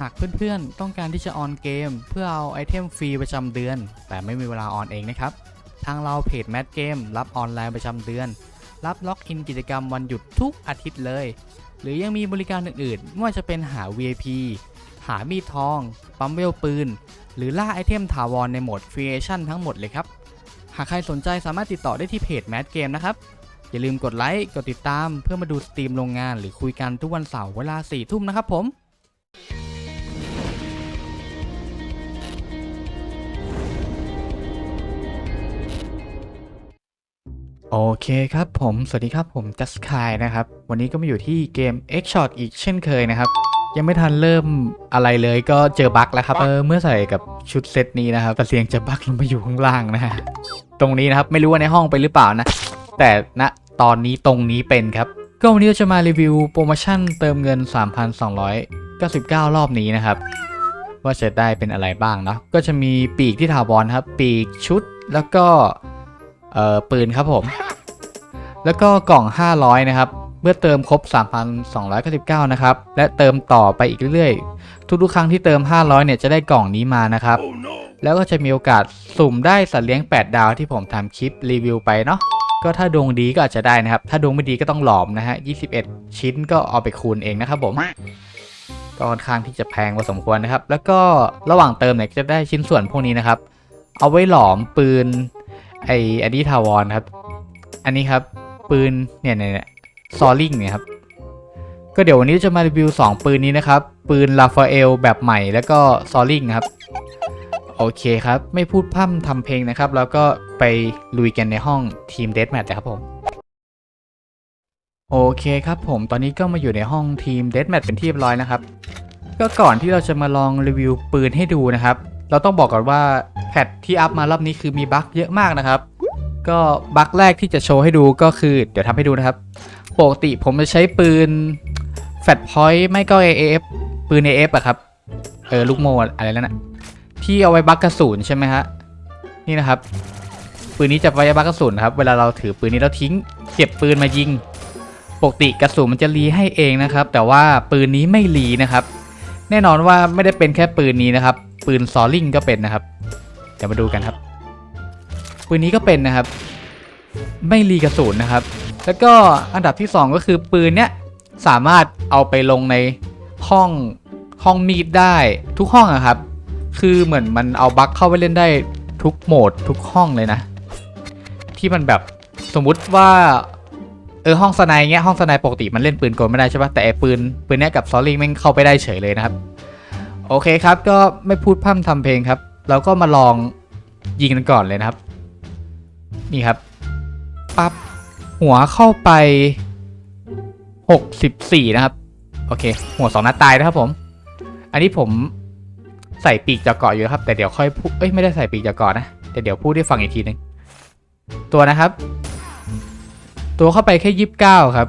หากเพื่อนๆ ต้องการที่จะออนเกม เพื่อเอาไอเทมฟรีประจำเดือน แต่ไม่มีเวลาออนเองนะครับ ทางเราเพจแม d เกมรับออนไลน์ประจำเดือน รับล็อกอินกิจกรรมวันหยุดทุกอาทิตย์เลย หรือยังมีบริการอื่นๆ ไม่ว่าจะเป็นหา VIP หามีดทอง ปั๊มเวลปืน หรือล่าไอเทมถาวรในโหมด Creation ทั้งหมดเลยครับ หากใครสนใจสามารถติดต่อได้ที่เพจแม d เกมนะครับอย่าลืมกดไลค์ กดติดตามเพื่อมาดูสตรีมโรงงานหรือคุยกันทุกวันเสาร์เวลา4ทุ่มนะครับผม โอเคครับผม สวัสดีครับผมจัสคายนะครับ วันนี้ก็มาอยู่ที่เกม X Shot อีกเช่นเคยนะครับ ยังไม่ทันเริ่มอะไรเลยก็เจอบั๊กแล้วครับ เออ เมื่อใส่กับชุดเซตนี้นะครับแต่เสียงจะบั๊กลงมาอยู่ข้างล่างนะฮะ ตรงนี้นะครับ ไม่รู้ว่าในห้องไปนหรือเปล่านะ แต่ณตอนนี้ตรงนี้เป็นครับ ก็วันนี้เราจะมารีวิวโปรโมชั่นเติมเงิน 3,299 รอบนี้นะครับ ว่าจะได้เป็นอะไรบ้างเนาะ ก็จะมีปีกที่ถาวรครับ ปีกชุดแล้วก็ เอ่อปืนครับผม แล้วก็กล่อง 500 นะครับ เมื่อเติมครบ 3,299 นะครับ และเติมต่อไปอีกเรื่อยๆ ทุกๆ ครั้งที่เติม 500 เนี่ยจะได้กล่องนี้มานะครับแล้วก็จะมีโอกาสสุ่มได้สัตว์เลี้ยง 8 ดาวที่ผมทำคลิปรีวิวไปเนาะก็ถ้าดวงดีก็อาจจะได้นะครับ ถ้าดวงไม่ดีก็ต้องหลอมนะฮะ 21 ชิ้นก็เอาไปคูณเองนะครับผม ก็ค่อนข้างที่จะแพงพอสมควรนะครับ แล้วก็ระหว่างเติมเนี่ยจะได้ชิ้นส่วนพวกนี้นะครับ เอาไว้หลอมปืน ไออันนี้ทาวรครับ อันนี้ครับปืนเนี่ยเนี่ยเนี่ยซอลิงเนี่ยครับ ก็เดี๋ยววันนี้จะมารีวิว 2 ปืนนี้นะครับ ปืนลาฟาเอลแบบใหม่แล้วก็ซอลิงครับ โอเคครับ ไม่พูดพร่ำทำเพลงนะครับ แล้วก็ไปลุยกันในห้องทีมเด a แมทนะครับผมโอเคครับผมตอนนี้ก็มาอยู่ในห้องทีมเด a แมทเป็นที่เรียบร้อยนะครับ ก็ก่อนที่เราจะมาลองรีวิวปืนให้ดูนะครับ เราต้องบอกก่อนว่าแพทที่อัพมารอบนี้คือมีบั๊กเยอะมากนะครับ ก็บั๊กแรกที่จะโชว์ให้ดูก็คือเดี๋ยวทำให้ดูนะครับ ปกติผมจะใช้ปืนแฟตพอยต์ไม่ก็ AF ปืน AF อะครับ เออลูกโมอะไรแล้วน่ะที่เอาไว้บั๊กกระสุนใช่ไหมฮะ นี่นะครับ ปืนนี้จะไว้บั๊กกระสุนครับ เวลาเราถือปืนนี้แล้วทิ้ง เก็บปืนมายิง ปกติกระสุนมันจะรีให้เองนะครับ แต่ว่าปืนนี้ไม่รีนะครับ แน่นอนว่าไม่ได้เป็นแค่ปืนนี้นะครับ ปืนซอลลิงก็เป็นนะครับ เดี๋ยวมาดูกันครับ ปืนนี้ก็เป็นนะครับ ไม่รีกระสุนนะครับ แล้วก็อันดับที่สองก็คือปืนเนี้ยสามารถเอาไปลงในห้องห้องมีดได้ทุกห้องอะครับ คือเหมือนมันเอาบั๊กเข้าไปเล่นได้ทุกโหมดทุกห้องเลยนะ ที่มันแบบสมมุติว่าเออห้องสไนเงี้ยห้องสไนปกติมันเล่นปืนกลไม่ได้ใช่ปะแต่ไอปืนปืนเนี้ยกับซอลลิงแม่งเข้าไปได้เฉยเลยนะครับ โอเคครับก็ไม่พูดพร่ำทำเพลงครับ เราก็มาลองยิงกันก่อนเลยนะครับ นี่ครับปั๊บหัวเข้าไป 64 นะครับ โอเค หัวสองนัดตายนะครับผม อันนี้ผมใส่ปีกจะเกาะอยู่ครับ แต่เดี๋ยวค่อยพูดเอ้ยไม่ได้ใส่ปีกจะเกาะนะแต่เดี๋ยวพูดให้ฟังอีกทีหนึงตัวนะครับ ตัวเข้าไปแค่ยี่สิบเก้าครับ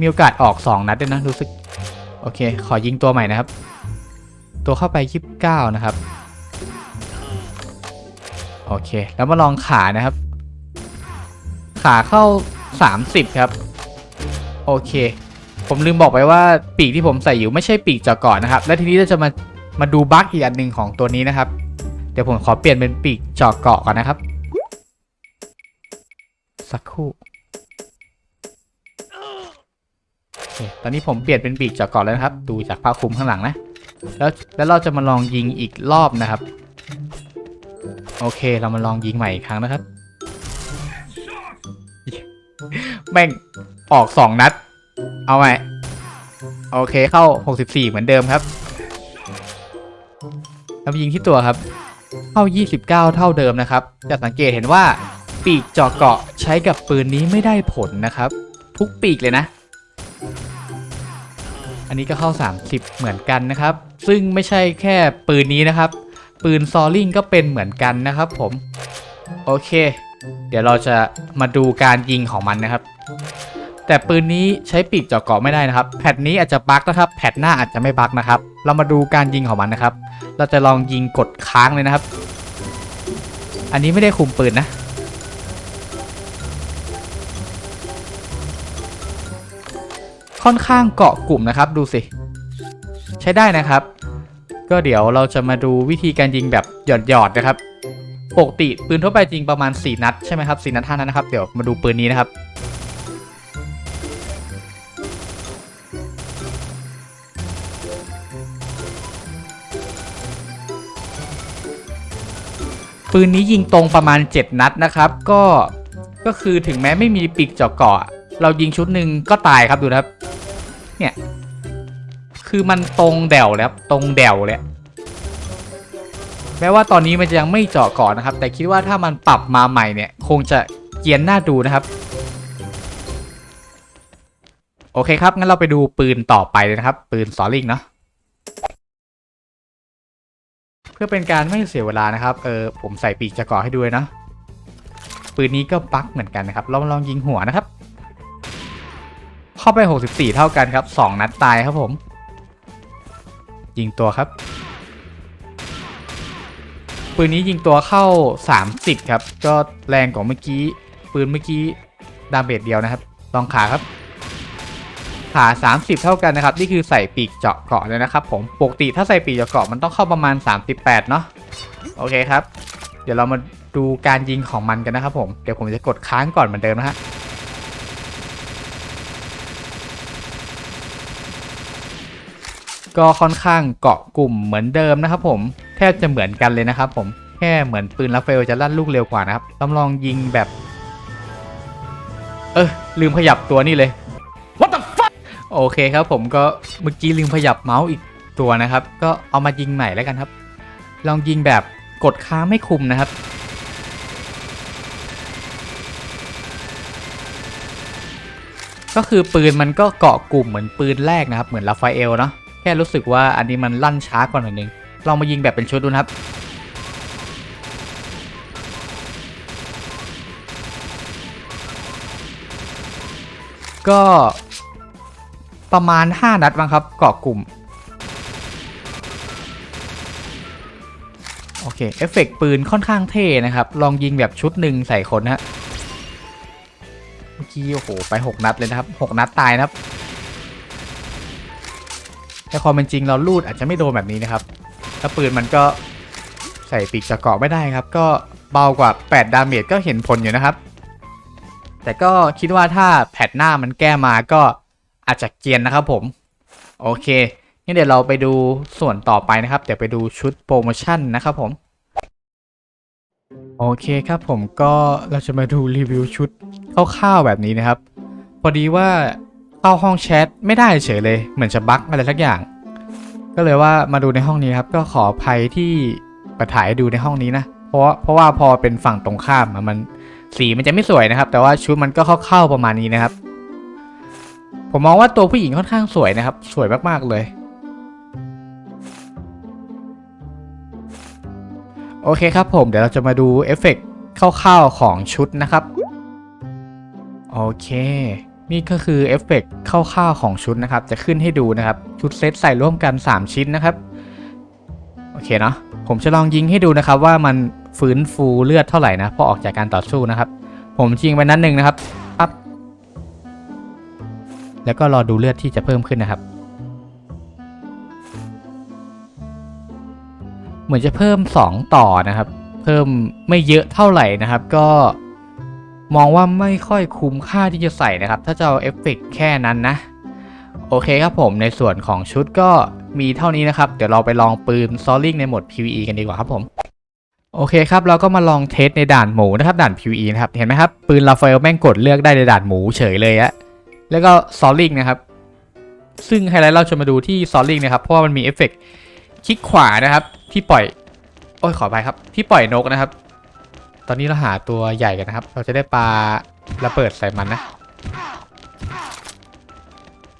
มีโอกาสออกสองนัดด้วยนะรู้สึก โอเค ขอยิงตัวใหม่นะครับ ตัวเข้าไปยี่สิบเก้านะครับ โอเค แล้วมาลองขานะครับ ขาเข้าสามสิบครับ โอเค ผมลืมบอกไปว่าปีกที่ผมใส่อยู่ไม่ใช่ปีกเจาะเกาะนะครับ และทีนี้เราจะมามาดูบั๊กอีกอันหนึ่งของตัวนี้นะครับ เดี๋ยวผมขอเปลี่ยนเป็นปีกเจาะเกาะก่อนนะครับ สักครู่โอเค ตอนนี้ผมเปลี่ยนเป็นปีกจาะเกาะแล้วนะครับ ดูจากผ้าคลุมข้างหลังนะ แล้วแล้วเราจะมาลองยิงอีกรอบนะครับ โอเค เรามาลองยิงใหม่อีกครั้งนะครับ แม่งออกสองนัด เอาไหมโอเคเข้า 64 เหมือนเดิมครับแล้วยิงที่ตัวครับ เข้า 29 เท่าเดิมนะครับ จะสังเกตเห็นว่าปีกเจาะเกาะใช้กับปืนนี้ไม่ได้ผลนะครับ ทุกปีกเลยนะ นนี้ก็เข้า 30 เหมือนกันนะครับ ซึ่งไม่ใช่แค่ปืนนี้นะครับ ปืนซอลลิงก็เป็นเหมือนกันนะครับผม โอเค เดี๋ยวเราจะมาดูการยิงของมันนะครับ แต่ปืนนี้ใช้ปีกเจาะเกาะไม่ได้นะครับ แพทนี้อาจจะบั๊กนะครับ แพทหน้าอาจจะไม่บั๊กนะครับ เรามาดูการยิงของมันนะครับ เราจะลองยิงกดค้างเลยนะครับ อันนี้ไม่ได้คุมปืนนะ ค่อนข้างเกาะกลุ่มนะครับ ดูสิ ใช้ได้นะครับ ก็เดี๋ยวเราจะมาดูวิธีการยิงแบบหยอดๆนะครับ ปกติปืนทั่วไปจริงประมาณ 4 นัดใช่ไหมครับ4นัด5นัดนะครับ เดี๋ยวมาดูปืนนี้นะครับปืนนี้ยิงตรงประมาณ 7 นัดนะครับ ก็ก็คือถึงแม้ไม่มีปีกเจาะเกาะ เรายิงชุดหนึ่งก็ตายครับดูนะครับ เนี่ย คือมันตรงแดวแล้วครับตรงแดวเลยแม้ว่าตอนนี้มันจะยังไม่เจาะก่อนนะครับ แต่คิดว่าถ้ามันปรับมาใหม่เนี่ย คงจะเกียนน่าดูนะครับ โอเคครับ งั้นเราไปดูปืนต่อไปเลยนะครับ ปืนซอลลิงเนาะเพื่อเป็นการไม่เสียเวลานะครับเออผมใส่ปีกจะก่อให้ด้วยนะปืนนี้ก็ปักเหมือนกันนะครับลองลองยิงหัวนะครับ เข้าไป 64 เท่ากันครับ 2 นัดตายครับผม ยิงตัวครับ ปืนนี้ยิงตัวเข้า 30 ครับ ก็แรงกว่าเมื่อกี้ ปืนเมื่อกี้ดาเมจเดียวนะครับ ลองขาครับ ขา 30 เท่ากันนะครับ นี่คือใส่ปีกเจาะเกาะเลยนะครับผม ปกติถ้าใส่ปีกเจาะเกาะมันต้องเข้าประมาณ 38 เนาะ โอเคครับ เดี๋ยวเรามาดูการยิงของมันกันนะครับผม เดี๋ยวผมจะกดค้างก่อนเหมือนเดิมนะฮะ ก็ค่อนข้างเกาะกลุ่มเหมือนเดิมนะครับผมแทบจะเหมือนกันเลยนะครับผมแค่เหมือนปืนราเอลจะลั่นลูกเร็วกว่านะครับต้องลองยิงแบบ เออลืมขยับตัวนี่เลย What the fuck โอเคครับผมก็เมื่อกี้ลืมขยับเมาส์อีกตัวนะครับ ก็เอามายิงใหม่แล้วกันครับ ลองยิงแบบกดค้างไม่คุมนะครับก็คือปืนมันก็เกาะกลุ่มเหมือนปืนแรกนะครับ เหมือนราฟาเอลเนาะ แค่รู้สึกว่าอันนี้มันลั่นช้ากว่าหน่อยนึงลองมายิงแบบเป็นชุดดูนะครับก็ประมาณ 5 นัดมั้งครับเกาะกลุ่ม โอเค เอฟเฟกต์ปืนค่อนข้างเท่นะครับ ลองยิงแบบชุดหนึ่งใส่คนนะฮะเมื่อกี้โอ้โห ไป 6 นัดเลยนะครับ 6 นัดตายนะครับ แต่ความเป็นจริงเราลูดอาจจะไม่โดนแบบนี้นะครับแล้วปืนมันก็ใส่ปีกจะเกาะไม่ได้ครับ ก็เบากว่า 8 ดาเมจก็เห็นผลอยู่นะครับ แต่ก็คิดว่าถ้าแพทหน้ามันแก้มาก็อาจจะเกียนนะครับผม โอเคงั้นเดี๋ยวเราไปดูส่วนต่อไปนะครับ เดี๋ยวไปดูชุดโปรโมชั่นนะครับผมโอเคครับผมก็เราจะมาดูรีวิวชุดคร่าวๆแบบนี้นะครับ พอดีว่า เข้าห้องแชทไม่ได้เฉยเลย เหมือนจะบั๊กอะไรสักอย่าง ก็เลยว่ามาดูในห้องนี้ครับ ก็ขออภัยที่ประถ่ายดูในห้องนี้นะ เพราะเพราะว่าพอเป็นฝั่งตรงข้ามอะมันสีมันจะไม่สวยนะครับ แต่ว่าชุดมันก็เข้าๆประมาณนี้นะครับ ผมมองว่าตัวผู้หญิงค่อนข้างสวยนะครับ สวยมากๆเลยโอเคครับผมเดี๋ยวเราจะมาดูเอฟเฟกต์คร่าวๆของชุดนะครับ โอเค นี่ก็คือเอฟเฟกต์คร่าวๆของชุดนะครับ จะขึ้นให้ดูนะครับ ชุดเซตใส่ร่วมกัน 3 ชิ้นนะครับ โอเคเนาะผมจะลองยิงให้ดูนะครับ ว่ามันฟื้นฟูเลือดเท่าไหร่นะพอออกจากการต่อสู้นะครับ ผมยิงไปนัดหนึ่งนะครับปั๊บแล้วก็รอดูเลือดที่จะเพิ่มขึ้นนะครับ เหมือนจะเพิ่ม 2 ต่อนะครับ เพิ่มไม่เยอะเท่าไหร่นะครับ ก็ มองว่าไม่ค่อยคุ้มค่าที่จะใส่นะครับ ถ้าจะเอาเอฟเฟกต์แค่นั้นนะ โอเคครับผมในส่วนของชุดก็มีเท่านี้นะครับ เดี๋ยวเราไปลองปืนซอลลิงในโหมด PVE กันดีกว่าครับผม โอเคครับ เราก็มาลองเทสในด่านหมูนะครับ ด่าน PVE นะครับ เห็นไหมครับ ปืนราฟาเอลแม่งกดเลือกได้ในด่านหมูเฉยเลยอะแล้วก็ซอลลิงนะครับ ซึ่งไฮไลท์เราจะมาดูที่ซอลลิงนะครับ เพราะว่ามันมีเอฟเฟกต์คลิกขวานะครับ ที่ปล่อย โอ้ยขอไปครับ ที่ปล่อยนกนะครับ ตอนนี้เราหาตัวใหญ่กันนะครับ เราจะได้ปลาระเบิดใส่มันนะ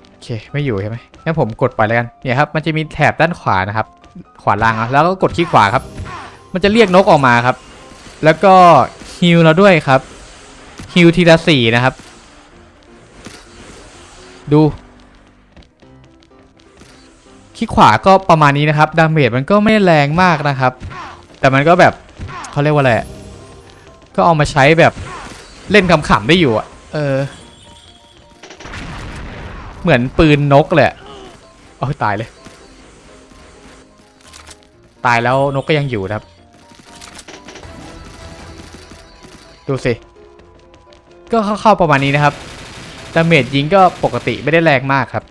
โอเค ไม่อยู่ใช่ไหมงั้นผมกดปล่อยแล้วกัน เนี่ยครับ มันจะมีแถบด้านขวานะครับ ขวาล่างแล้วก็กดคลิกขวาครับ มันจะเรียกนกออกมาครับ แล้วก็ฮิวเราด้วยครับฮิวทีละสี่นะครับ ดูคลิกขวาก็ประมาณนี้นะครับ ดาเมจมันก็ไม่แรงมากนะครับ แต่มันก็แบบเขาเรียกว่าอะไร ก็เอามาใช้แบบเล่นขำๆได้อยู่อะเออ เหมือนปืนนกเลยอะโอ้ยตายเลย ตายแล้วนกก็ยังอยู่นะครับ ดูสิ ก็เข้าๆประมาณนี้นะครับดาเมจยิงก็ปกติไม่ได้แรงมากครับ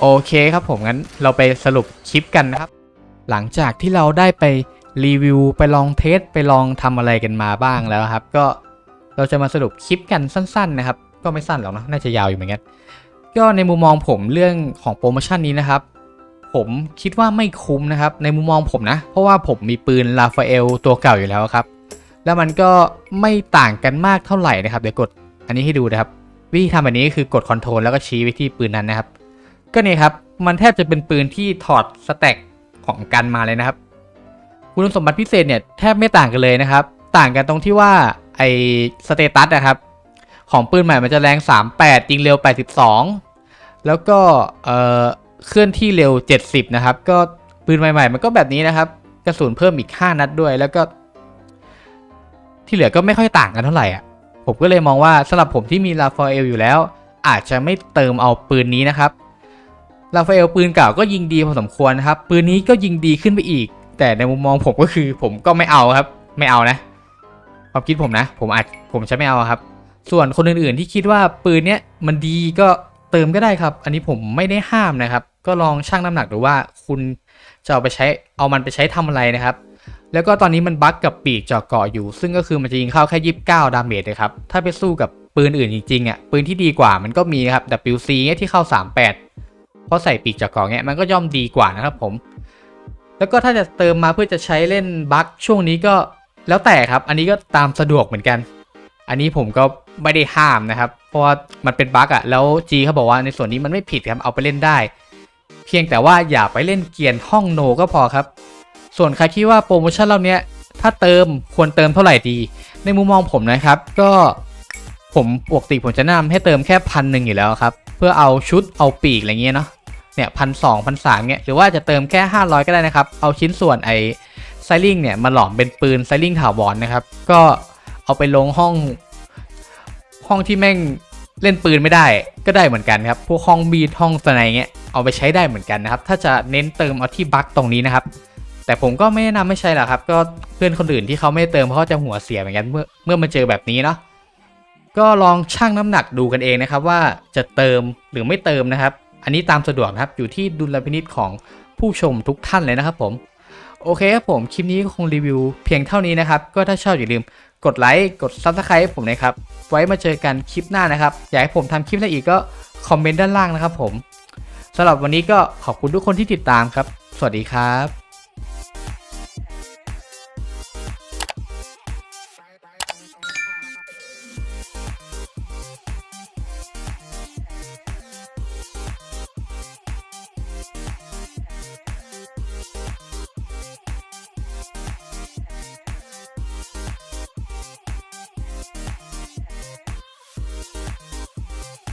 โอเคครับผมงั้นเราไปสรุปคลิปกันนะครับ หลังจากที่เราได้ไป รีวิวไปลองเทสไปลองทำอะไรกันมาบ้างแล้วครับ ก็เราจะมาสรุปคลิปกันสั้น ๆ นะครับ ก็ไม่สั้นหรอกนะน่าจะยาวอยู่เหมือนกันก็ในมุมมองผมเรื่องของโปรโมชั่นนี้นะครับ ผมคิดว่าไม่คุ้มนะครับ ในมุมมองผมนะ เพราะว่าผมมีปืนลาฟาเอลตัวเก่าอยู่แล้วครับ แล้วมันก็ไม่ต่างกันมากเท่าไหร่นะครับเดี๋ยวกดอันนี้ให้ดูนะครับ วิธีทำแบบนี้คือกดคอนโทรลแล้วก็ชี้ไปที่ปืนนั้นนะครับ ก็นี่ครับมันแทบจะเป็นปืนที่ถอดสแต็กของกันมาเลยนะครับ คุณสมบัติพิเศษเนี่ยแทบไม่ต่างกันเลยนะครับ ต่างกันตรงที่ว่าไอสเตตัสนะครับ ของปืนใหม่มันจะแรง 38 ยิงเร็ว 82 แล้วก็เอ่อเคลื่อนที่เร็ว 70 นะครับ ก็ปืนใหม่ ๆ มันก็แบบนี้นะครับ กระสุนเพิ่มอีก 5 นัดด้วย แล้วก็ ที่เหลือก็ไม่ค่อยต่างกันเท่าไหร่อะ ผมก็เลยมองว่าสำหรับผมที่มีลาฟาเอลอยู่แล้ว อาจจะไม่เติมเอาปืนนี้นะครับลาฟาเอลปืนเก่าก็ยิงดีพอสมควรนะครับ ปืนนี้ก็ยิงดีขึ้นไปอีก แต่ในมุมมองผมก็คือ ผมก็ไม่เอาครับ ไม่เอานะ ความคิดผมนะ ผมอาจผมจะไม่เอาครับ ส่วนคนอื่นๆที่คิดว่าปืนเนี้ยมันดีก็เติมก็ได้ครับ อันนี้ผมไม่ได้ห้ามนะครับ ก็ลองชั่งน้ำหนักดูว่าคุณจะเอาไปใช้เอามันไปใช้ทำอะไรนะครับ แล้วก็ตอนนี้มันบั๊กกับปีกจาะเกาะอยู่ ซึ่งก็คือมันจะยิงเข้าแค่29ดาเมจเลยครับ ถ้าไปสู้กับปืนอื่นจริงๆอะปืนที่ดีกว่ามันก็มีครับ WC เนี่ยที่เข้า 38เพราะใส่ปีกจาะเกาะเนี่ยมันก็ย่อมดีกว่านะครับผม แล้วก็ถ้าจะเติมมาเพื่อจะใช้เล่นบั๊กช่วงนี้ก็แล้วแต่ครับ อันนี้ก็ตามสะดวกเหมือนกัน อันนี้ผมก็ไม่ได้ห้ามนะครับ เพราะว่ามันเป็นบั๊กอะแล้วจีเขาบอกว่าในส่วนนี้มันไม่ผิดครับเอาไปเล่นได้ เพียงแต่ว่าอย่าไปเล่นเกียร์ห้องโนก็พอครับ ส่วนใครคิดว่าโปรโมชั่นรอบเนี้ยถ้าเติมควรเติมเท่าไหร่ดี ในมุมมองผมนะครับ ก็ผมปกติผมจะนะนำให้เติมแค่พันหนึ่งอยู่แล้วครับ เพื่อเอาชุดเอาปีกอะไรเงี้ยเนาะ เนี่ยพันสองพันสามเนี่ยหรือว่าจะเติมแค่ 500 ก็ได้นะครับ เอาชิ้นส่วนไอไซลิงเนี่ยมาหลอมเป็นปืนไซลิงถาวรนะครับ ก็เอาไปลงห้อง ห้องที่แม่งเล่นปืนไม่ได้ก็ได้เหมือนกันครับ พวกห้องบีดห้องสไนเงี้ยเอาไปใช้ได้เหมือนกันนะครับ ถ้าจะเน้นเติมเอาที่บั๊กตรงนี้นะครับ แต่ผมก็ไม่แนะนำไม่ใช่หรอกครับ ก็เพื่อนคนอื่นที่เขาไม่เติมเขาจะหัวเสียเหมือนกันเมื่อเมื่อมาเจอแบบนี้เนาะก็ลองชั่งน้ำหนักดูกันเองนะครับ ว่าจะเติมหรือไม่เติมนะครับ อันนี้ตามสะดวกนะครับอยู่ที่ดุลพินิจของผู้ชมทุกท่านเลยนะครับผม โอเคครับผม คลิปนี้ก็คงรีวิวเพียงเท่านี้นะครับ ก็ถ้าชอบอย่าลืมกดไลค์กด Subscribe ให้ผมนะครับ ไว้มาเจอกันคลิปหน้านะครับ อยากให้ผมทำคลิปอะไรอีกก็คอมเมนต์ด้านล่างนะครับผมสำหรับวันนี้ก็ขอบคุณทุกคนที่ติดตามครับ สวัสดีครับ